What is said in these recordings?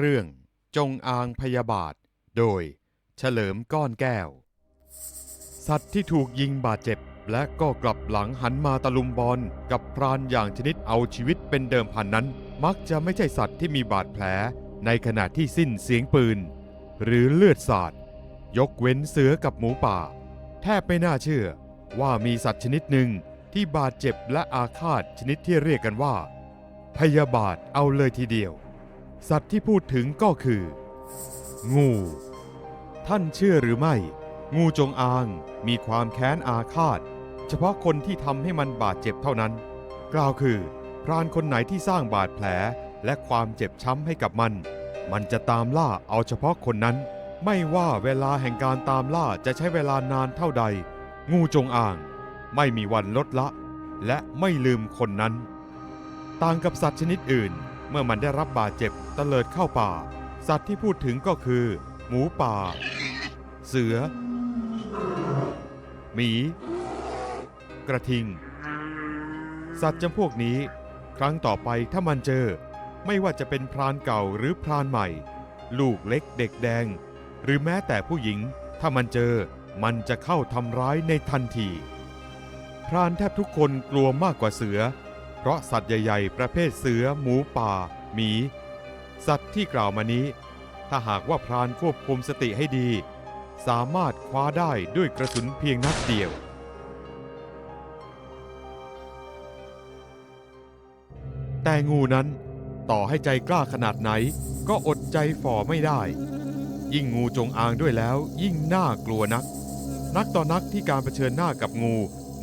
เรื่องจงอางพยาบาท โดยเฉลิมก้อนแก้ว สัตว์ที่ถูกยิงบาดเจ็บ และก็กลับหลังหันมาตะลุมบอลกับพรานอย่างชนิดเอาชีวิตเป็นเดิมพันนั้น มักจะไม่ใช่สัตว์ที่มีบาดแผลในขณะที่สิ้นเสียงปืน หรือเลือดสาด ยกเว้นเสือกับหมูป่า แทบไม่น่าเชื่อว่ามีสัตว์ชนิดหนึ่งที่บาดเจ็บและอาฆาตชนิดที่เรียกกันว่า พยาบาทเอาเลยทีเดียว สัตว์ที่พูดถึงก็คือ งู ท่านเชื่อหรือไม่ งูจงอางมีความแค้นอาฆาต เฉพาะคนที่ทำให้มันบาดเจ็บเท่านั้น กล่าวคือ พรานคนไหนที่สร้างบาดแผลและความเจ็บช้ำให้กับมัน มันจะตามล่าเอาเฉพาะคนนั้น ไม่ว่าเวลาแห่งการตามล่าจะใช้เวลานานเท่าใด งูจงอาง ไม่มีวันลดละ และไม่ลืมคนนั้น ต่างกับสัตว์ชนิดอื่น มื่อมันได้รับบาดเจ็บตะเลิดเข้าป่า สัตว์ที่พูดถึงก็คือ หมูป่า เสือ หมี กระทิง สัตว์จำพวกนี้ ครั้งต่อไปถ้ามันเจอ ไม่ว่าจะเป็นพรานเก่าหรือพรานใหม่ ลูกเล็กเด็กแดง หรือแม้แต่ผู้หญิง ถ้ามันเจอมันจะเข้าทำร้ายในทันที พรานแทบทุกคนกลัวมากกว่าเสือ เพราะสัตว์ใหญ่ๆ ประเภทเสือ หมูป่า หมี สัตว์ที่กล่าวมานี้ ถ้าหากว่าพรานควบคุมสติให้ดี สามารถคว้าได้ด้วยกระสุนเพียงนัดเดียว แต่งูนั้นต่อให้ใจกล้าขนาดไหน ก็อดใจฝ่อไม่ได้ ยิ่งงูจงอางด้วยแล้ว ยิ่งน่ากลัวนัก นักต่อนักที่การเผชิญหน้ากับงู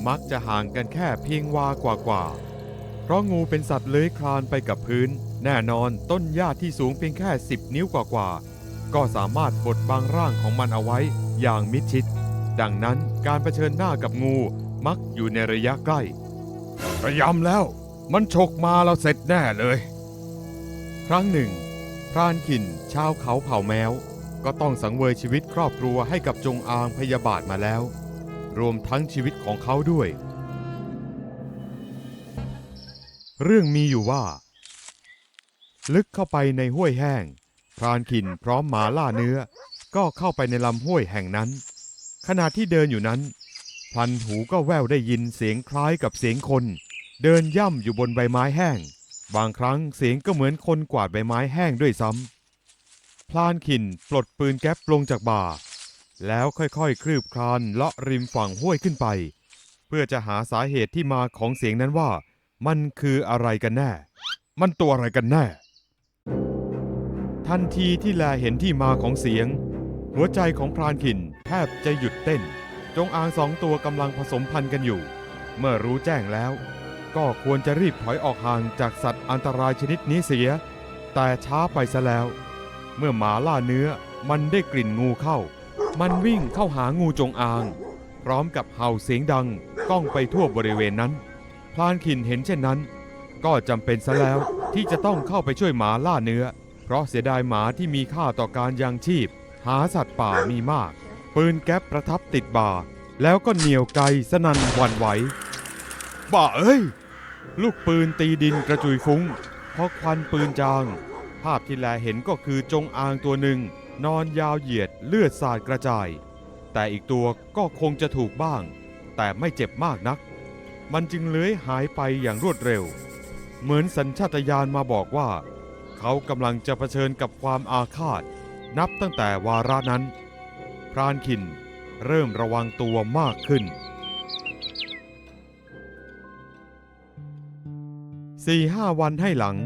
มักจะห่างกันแค่เพียงวากว่าๆ ราะงูเป็นสัตว์เลื้อยคลานไปกับพื้น แน่นอนต้นหญ้าที่สูงเพียงแค่ 10 นิ้วกว่าๆ ก็สามารถบดบังร่างของมันเอาไว้อย่างมิดชิด ดังนั้นการเผชิญหน้ากับงูมักอยู่ในระยะใกล้ระยำแล้ว มันฉกมาเราเสร็จแน่เลย ครั้งหนึ่ง พรานขินชาวเขาเผ่าแมว ก็ต้องสังเวยชีวิตครอบครัวให้กับจงอางพยาบาทมาแล้ว รวมทั้งชีวิตของเขาด้วย เรื่องมีอยู่ว่า ลึกเข้าไปในห้วยแห้ง พรานขินพร้อมหมาล่าเนื้อ ก็เข้าไปในลำห้วยแห่งนั้น ขณะที่เดินอยู่นั้น พลันหูก็แว่วได้ยินเสียงคล้ายกับเสียงคน เดินย่ำอยู่บนใบไม้แห้ง บางครั้งเสียงก็เหมือนคนกวาดใบไม้แห้งด้วยซ้ำพลานขินปลดปืนแก๊ปลงจากบ่า แล้วค่อยๆคลืบคลานเลาะริมฝั่งห้วยขึ้นไป เพื่อจะหาสาเหตุที่มาของเสียงนั้นว่า มันคืออะไรกันแน่ มันตัวอะไรกันแน่ ทันทีที่แลเห็นที่มาของเสียง หัวใจของพรานขินแทบจะหยุดเต้น จงอางสองตัวกำลังผสมพันธุ์กันอยู่ เมื่อรู้แจ้งแล้ว ก็ควรจะรีบถอยออกห่างจากสัตว์อันตรายชนิดนี้เสีย แต่ช้าไปซะแล้ว เมื่อหมาล่าเนื้อมันได้กลิ่นงูเข้า มันวิ่งเข้าหางูจงอาง พร้อมกับเห่าเสียงดังก้องไปทั่วบริเวณนั้น พลานขินเห็นเช่นนั้น ก็จำเป็นซะแล้วที่จะต้องเข้าไปช่วยหมาล่าเนื้อ เพราะเสียดายหมาที่มีค่าต่อการยังชีพ หาสัตว์ป่ามีมาก ปืนแก๊ปประทับติดบ่า แล้วก็เหนียวไกสนันหวันไหวบ้าเอ้ย ลูกปืนตีดินกระจุยฟุ้ง เพราะควันปืนจาง ภาพที่แลเห็นก็คือจงอางตัวหนึ่ง นอนยาวเหยียดเลือดสาดกระจาย แต่อีกตัวก็คงจะถูกบ้าง แต่ไม่เจ็บมากนัก มันจึงเลื้อยหายไปอย่างรวดเร็ว เหมือนสัญชาตญาณมาบอกว่า เขากำลังจะเผชิญกับความอาฆาต นับตั้งแต่วาระนั้น พรานขินเริ่มระวังตัวมากขึ้นสี่ห้าวันให้หลัง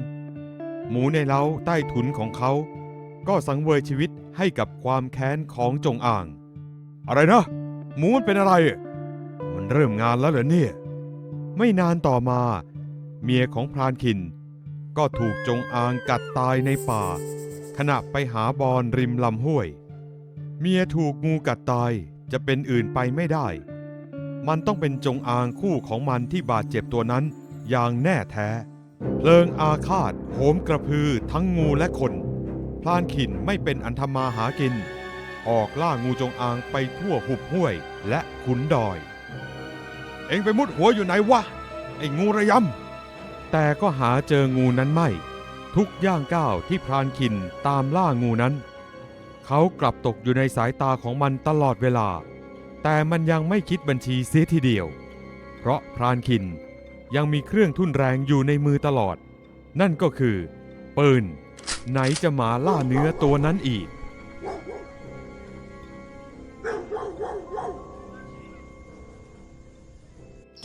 หมูในเล้าใต้ถุนของเขา ก็สังเวยชีวิตให้กับความแค้นของจงอ่าง อะไรนะ หมูมันเป็นอะไร มันเริ่มงานแล้วเหรอเนี่ย ไม่นานต่อมา เมียของพรานขิน ก็ถูกจงอางกัดตายในป่า ขณะไปหาบอนริมลำห้วย เมียถูกงูกัดตายจะเป็นอื่นไปไม่ได้ มันต้องเป็นจงอางคู่ของมันที่บาดเจ็บตัวนั้นอย่างแน่แท้ เพลิงอาฆาตโหมกระพือทั้งงูและคน พลานขินไม่เป็นอันธมาหากิน ออกล่างูจงอางไปทั่วหุบห้วยและขุนดอย เอ็งไปมุดหัวอยู่ไหนวะ ไอ้งูระยำ แต่ก็หาเจองูนั้นไม่ ทุกย่างก้าวที่พรานคินตามล่างูนั้น เขากลับตกอยู่ในสายตาของมันตลอดเวลา แต่มันยังไม่คิดบัญชีเสียทีเดียว เพราะพรานคินยังมีเครื่องทุ่นแรงอยู่ในมือตลอด นั่นก็คือ ปืน ไหนจะมาล่าเนื้อตัวนั้นอีก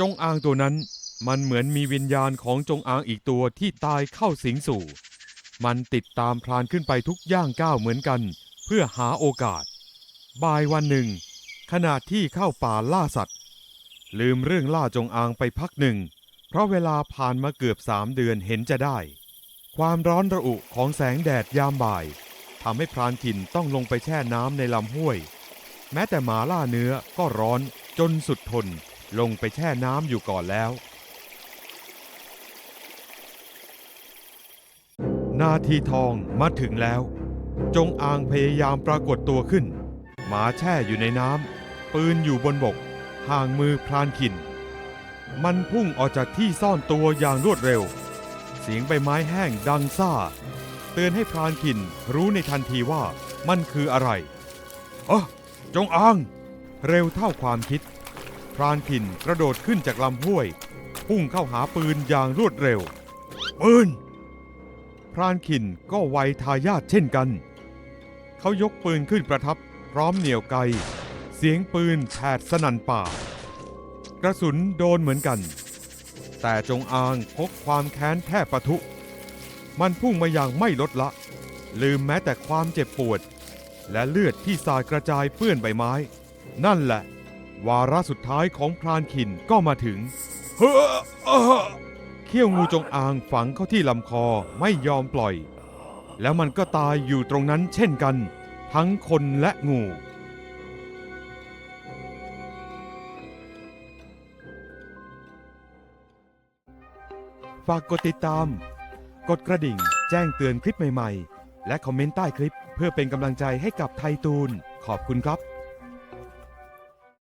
จงอางตัวนั้น มันเหมือนมีวิญญาณของจงอางอีกตัวที่ตายเข้าสิงสู่ มันติดตามพรานขึ้นไปทุกย่างก้าวเหมือนกัน เพื่อหาโอกาส บ่ายวันหนึ่ง ขณะที่เข้าป่าล่าสัตว์ ลืมเรื่องล่าจงอางไปพักหนึ่ง เพราะเวลาผ่านมาเกือบสามเดือนเห็นจะได้ ความร้อนระอุของแสงแดดยามบ่ายทำให้พรานถิ่นต้องลงไปแช่น้ำในลำห้วย แม้แต่หมาล่าเนื้อก็ร้อนจนสุดทน ลงไปแช่น้ำอยู่ก่อนแล้ว นาทีทองมาถึงแล้ว จงอางพยายามปรากฏตัวขึ้น หมาแช่อยู่ในน้ำปืนอยู่บนบก ห่างมือพรานขิน มันพุ่งออกจากที่ซ่อนตัวอย่างรวดเร็ว เสียงใบไม้แห้งดังซ่า เตือนให้พรานขินรู้ในทันทีว่ามันคืออะไรเออจงอาง เร็วเท่าความคิด รานขินกระโดดขึ้นจากลำห้วย พุ่งเข้าหาปืนอย่างรวดเร็ว ปืน พรานขินก็ไวทายาทเช่นกัน เขายกปืนขึ้นประทับพร้อมเหนี่ยวไก เสียงปืนแผดสนั่นป่า กระสุนโดนเหมือนกัน แต่จงอางพกความแค้นแทบปะทุ มันพุ่งมาอย่างไม่ลดละ ลืมแม้แต่ความเจ็บปวด และเลือดที่สาดกระจายเปื้อนใบไม้ นั่นแหละ วาระสุดท้ายของพรานขินก็มาถึงเฮ้อเขี้ยวงูจงอางฝังเข้าที่ลำคอไม่ยอมปล่อย แล้วมันก็ตายอยู่ตรงนั้นเช่นกัน ทั้งคนและงู ฝากกดติดตาม กดกระดิ่งแจ้งเตือนคลิปใหม่ๆ และคอมเมนต์ใต้คลิปเพื่อเป็นกำลังใจให้กับไทยตูน ขอบคุณครับ